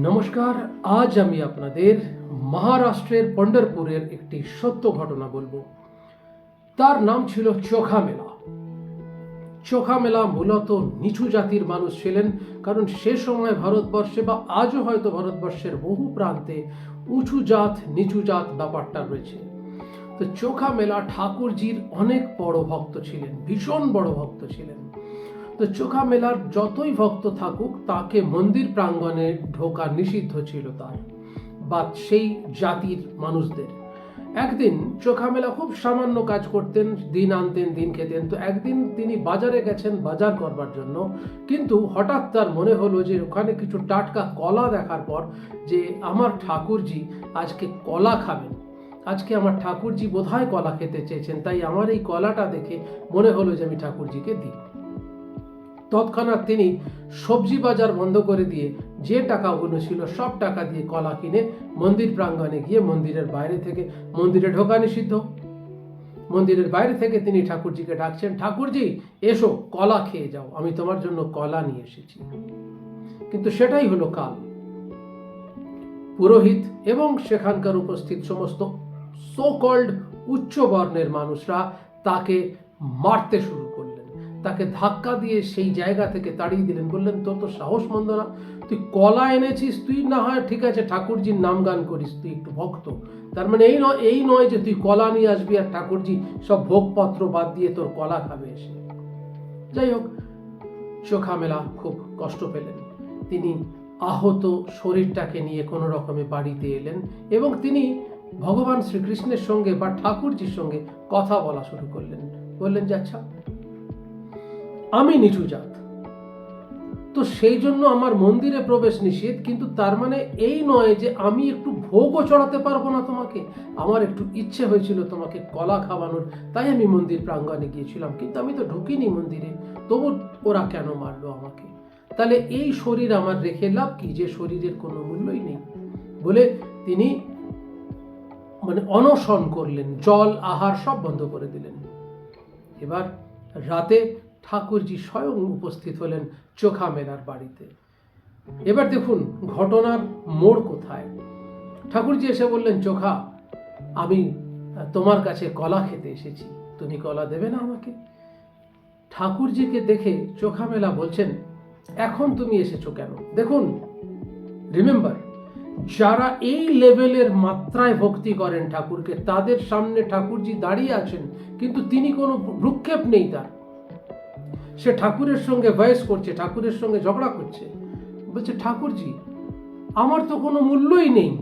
নমস্কার, আজ আমি আপনাদের মহারাষ্ট্রের পন্ডরপুরের একটি সত্য ঘটনা বলব। তার নাম ছিল চোখা মেলা চোখা মেলা মূলত নিচু জাতির মানুষ ছিলেন, কারণ সে সময় ভারতবর্ষে বা আজও হয়তো ভারতবর্ষের বহু প্রান্তে উঁচু জাত, নিচু জাত ব্যাপারটা রয়েছে। তো চোখা মেলা ঠাকুরজির অনেক বড় ভক্ত ছিলেন, ভীষণ বড় ভক্ত ছিলেন। তো চোখা মেলার যতই ভক্ত থাকুক, তাকে মন্দির প্রাঙ্গণে ঢোকা নিষিদ্ধ ছিল তার, বা সেই জাতির মানুষদের। একদিন চোখা মেলা খুব সামান্য কাজ করতেন, দিন আনতেন, দিন খেতেন। তো একদিন তিনি বাজারে গেছেন, বাজার করবার জন্য। কিন্তু হঠাৎ তার মনে হলো যে, ওখানে কিছু টাটকা কলা দেখার পর যে, আমার ঠাকুরজি আজকে কলা খাবেন। আজকে আমার ঠাকুরজি বোধহয় কলা খেতে চেয়েছেন। তাই আমার এই কলাটা দেখে মনে হলো যে, আমি ঠাকুরজিকে দিই। তৎক্ষণাৎ তিনি সবজি বাজার বন্ধ করে দিয়ে যে টাকাগুলো ছিল সব টাকা দিয়ে কলা কিনে মন্দির প্রাঙ্গণে গিয়ে মন্দিরের বাইরে থেকে মন্দিরে ঢোকা নিষিদ্ধ। মন্দিরের বাইরে থেকে তিনি ঠাকুরজিকে ডাকছেন, ঠাকুরজি, এসো, কলা খেয়ে যাও, আমি তোমার জন্য কলা নিয়ে এসেছি। কিন্তু সেটাই হলো কাল। পুরোহিত এবং সেখানকার উপস্থিত সমস্ত সো কল্ড উচ্চ বর্ণের মানুষরা তাকে মারতে শুরু করলেন তাকে ধাক্কা দিয়ে সেই জায়গা থেকে তাড়িয়ে দিলেন। বললেন, তোর তো সাহস মন্দ না। তুই কলা এনেছিস, তুই না হয় ঠিক আছে ঠাকুরজির নাম গান করিস, তুই একটু ভক্ত। তার মানে এই নয় এই নয় যে তুই কলা নিয়ে আসবি আর ঠাকুরজি সব ভোগপত্র বাদ দিয়ে তোর কলা খাবে এসে। যাই হোক চোখা মেলা খুব কষ্ট পেলেন। তিনি আহত শরীরটাকে নিয়ে কোনো রকমে বাড়িতে এলেন এবং তিনি ভগবান শ্রীকৃষ্ণের সঙ্গে বা ঠাকুরজির সঙ্গে কথা বলা শুরু করলেন। বললেন যে আচ্ছা আমি নিচু জাত। তো সেই জন্য আমার মন্দিরে প্রবেশ নিষেধ, কিন্তু তার মানে এই নয় যে আমি একটু ভোগও চড়াতে পারব না তোমাকে। আমার একটু ইচ্ছে হয়েছিল তোমাকে কলা খাওয়ানোর, তাই আমি মন্দির প্রাঙ্গণে গিয়েছিলাম, কিন্তু আমি তো ঢুকিনি মন্দিরে। তবু ওরা কেন মারলো আমাকে? তাহলে এই শরীর আমার রেখে লাভ কি? যে শরীরের কোনো মূল্যই নেই। বলে তিনি মানে অনশন করলেন, জল, আহার সব বন্ধ করে দিলেন। এবার রাতে ঠাকুরজি স্বয়ং উপস্থিত হলেন চোখা মেলার বাড়িতে। এবার দেখুন, ঘটনার মোড় কোথায়? ঠাকুরজি এসে বললেন, চোখা, আমি তোমার কাছে কলা খেতে এসেছি। তুমি কলা দেবে না আমাকে? ঠাকুরজিকে দেখে চোখা মেলা বলছেন, এখন তুমি এসেছ কেন? দেখুন রিমেম্বার যারা এই লেভেলের মাত্রায় ভক্তি করেন ঠাকুরকে, তাদের সামনে ঠাকুরজি দাঁড়িয়ে আছেন, কিন্তু তিনি কোনো ভ্রুক্ষেপ নেই তার। সে ঠাকুরের সঙ্গে বয়স করছে, ঠাকুরের সঙ্গে ঝগড়া করছে। বলছে, ঠাকুরজি, আমার তো কোনো মূল্যই নেই।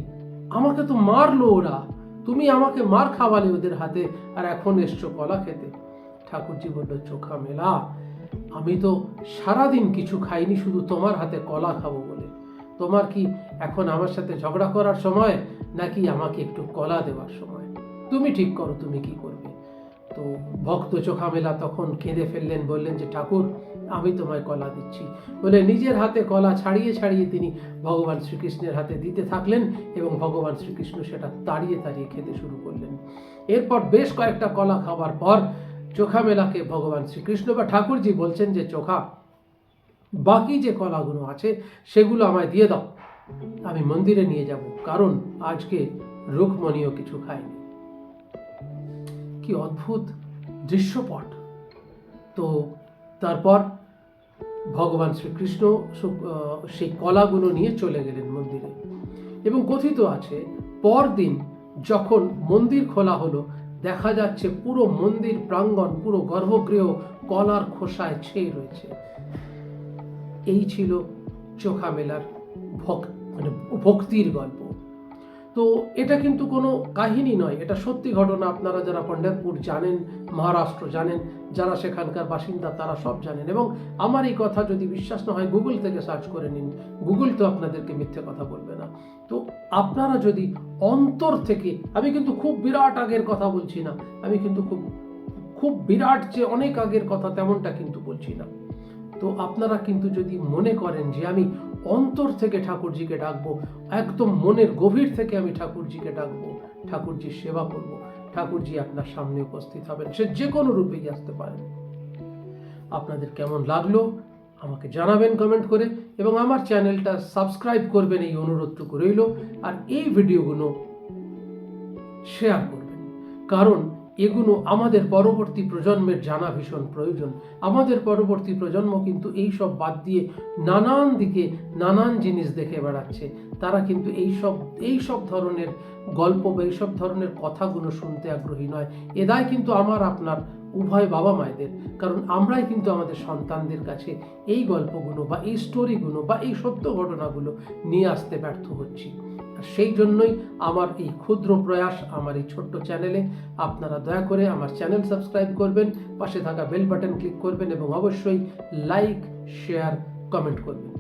আমাকে তো মারলো ওরা। তুমি আমাকে মার খাওয়ালে ওদের হাতে, আর এখন এসছো কলা খেতে। ঠাকুরজি বলল, চোখা মেলা, আমি তো সারাদিন কিছু খাইনি, শুধু তোমার হাতে কলা খাব বলে। তোমার কি এখন আমার সাথে ঝগড়া করার সময়, নাকি আমাকে একটু কলা দেওয়ার সময়? তুমি ঠিক করো, তুমি কি করবে? তো ভক্ত চোখামেলা তখন কেঁদে ফেললেন, বললেন যে, ঠাকুর, আমি তোমায় কলা দিচ্ছি। বলে নিজের হাতে কলা ছাড়িয়ে ছাড়িয়ে তিনি ভগবান শ্রীকৃষ্ণের হাতে দিতে থাকলেন এবং ভগবান শ্রীকৃষ্ণ সেটা তাড়িয়ে তাড়িয়ে খেতে শুরু করলেন। এরপর বেশ কয়েকটা কলা খাওয়ার পর চোখামেলাকে ভগবান শ্রীকৃষ্ণ বা ঠাকুরজি বলছেন যে, চোখা, বাকি যে কলাগুলো আছে, সেগুলো আমায় দিয়ে দাও। আমি মন্দিরে নিয়ে যাব, কারণ আজকে রুকমণিও কিছু খায়নি। কি অদ্ভুত দৃশ্যপট। তো তারপর ভগবান শ্রীকৃষ্ণ সেই কলাগুলো নিয়ে চলে গেলেন মন্দিরে। এবং কথিত আছে, পরদিন যখন মন্দির খোলা হলো, দেখা যাচ্ছে পুরো মন্দির প্রাঙ্গণ, পুরো গর্ভগৃহ কলার খোসায় ছেয়ে রয়েছে। এই ছিল চোখা মেলার ভক মানে ভক্তির গল্প। তো এটা কিন্তু কোনো কাহিনী নয়, এটা সত্যি ঘটনা। আপনারা যারা পণ্ডারপুর জানেন, মহারাষ্ট্র জানেন, যারা সেখানকার বাসিন্দা তারা সব জানেন। এবং আমার এই কথা যদি বিশ্বাস না হয়, গুগল থেকে সার্চ করে নিন। গুগল তো আপনাদেরকে মিথ্যে কথা বলবে না। তো আপনারা যদি অন্তর থেকে, আমি কিন্তু খুব বিরাট আগের কথা বলছি না, আমি কিন্তু খুব খুব বিরাট যে অনেক আগের কথা তেমনটা কিন্তু বলছি না। তো আপনারা কিন্তু যদি মনে করেন যে আমি অন্তর থেকে ঠাকুরজিকে ডাকবো, একদম মনের গভীর থেকে আমি ঠাকুরজিকে ডাকবো ঠাকুরজির সেবা করব, ঠাকুরজি আপনার সামনে উপস্থিত হবেন, সে যে কোনো রূপেই আসতে পারেন। আপনাদের কেমন লাগল আমাকে জানাবেন কমেন্ট করে এবং আমার চ্যানেলটা সাবস্ক্রাইব করবেন, এই অনুরোধটুকু রইল, আর এই ভিডিওগুলো শেয়ার করবেন। কারণ এগুলো আমাদের পরবর্তী প্রজন্মের জানা ভীষণ প্রয়োজন। আমাদের পরবর্তী প্রজন্ম কিন্তু এই সব বাদ দিয়ে নানান দিকে নানান জিনিস দেখে বেড়াচ্ছে। তারা কিন্তু এই সব এই সব ধরনের গল্প বা এই সব ধরনের কথাগুলো শুনতে আগ্রহী নয়। এদায় কিন্তু আমার, আপনার উভয় বাবা মায়েদের। কারণ আমরাই কিন্তু আমাদের সন্তানদের কাছে এই গল্পগুলো বা এই স্টোরিগুলো বা এই সত্য ঘটনাগুলো নিয়ে আসতে ব্যর্থ হচ্ছি। সেই জন্যই আমার এই ক্ষুদ্র প্রয়াস আমার এই ছোট্ট চ্যানেলে আপনারা দয়া করে আমার চ্যানেল সাবস্ক্রাইব করবেন, পাশে থাকা বেল বাটন ক্লিক করবেন এবং অবশ্যই লাইক, শেয়ার, কমেন্ট করবেন।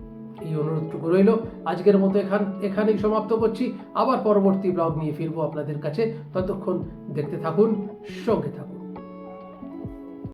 এই অনুরোধটুকু রইল। আজকের মতো এখান, এখানেই সমাপ্ত করছি। আবার পরবর্তী ব্লগ নিয়ে ফিরবো আপনাদের কাছে। ততক্ষণ দেখতে থাকুন, সঙ্গে থাকুন।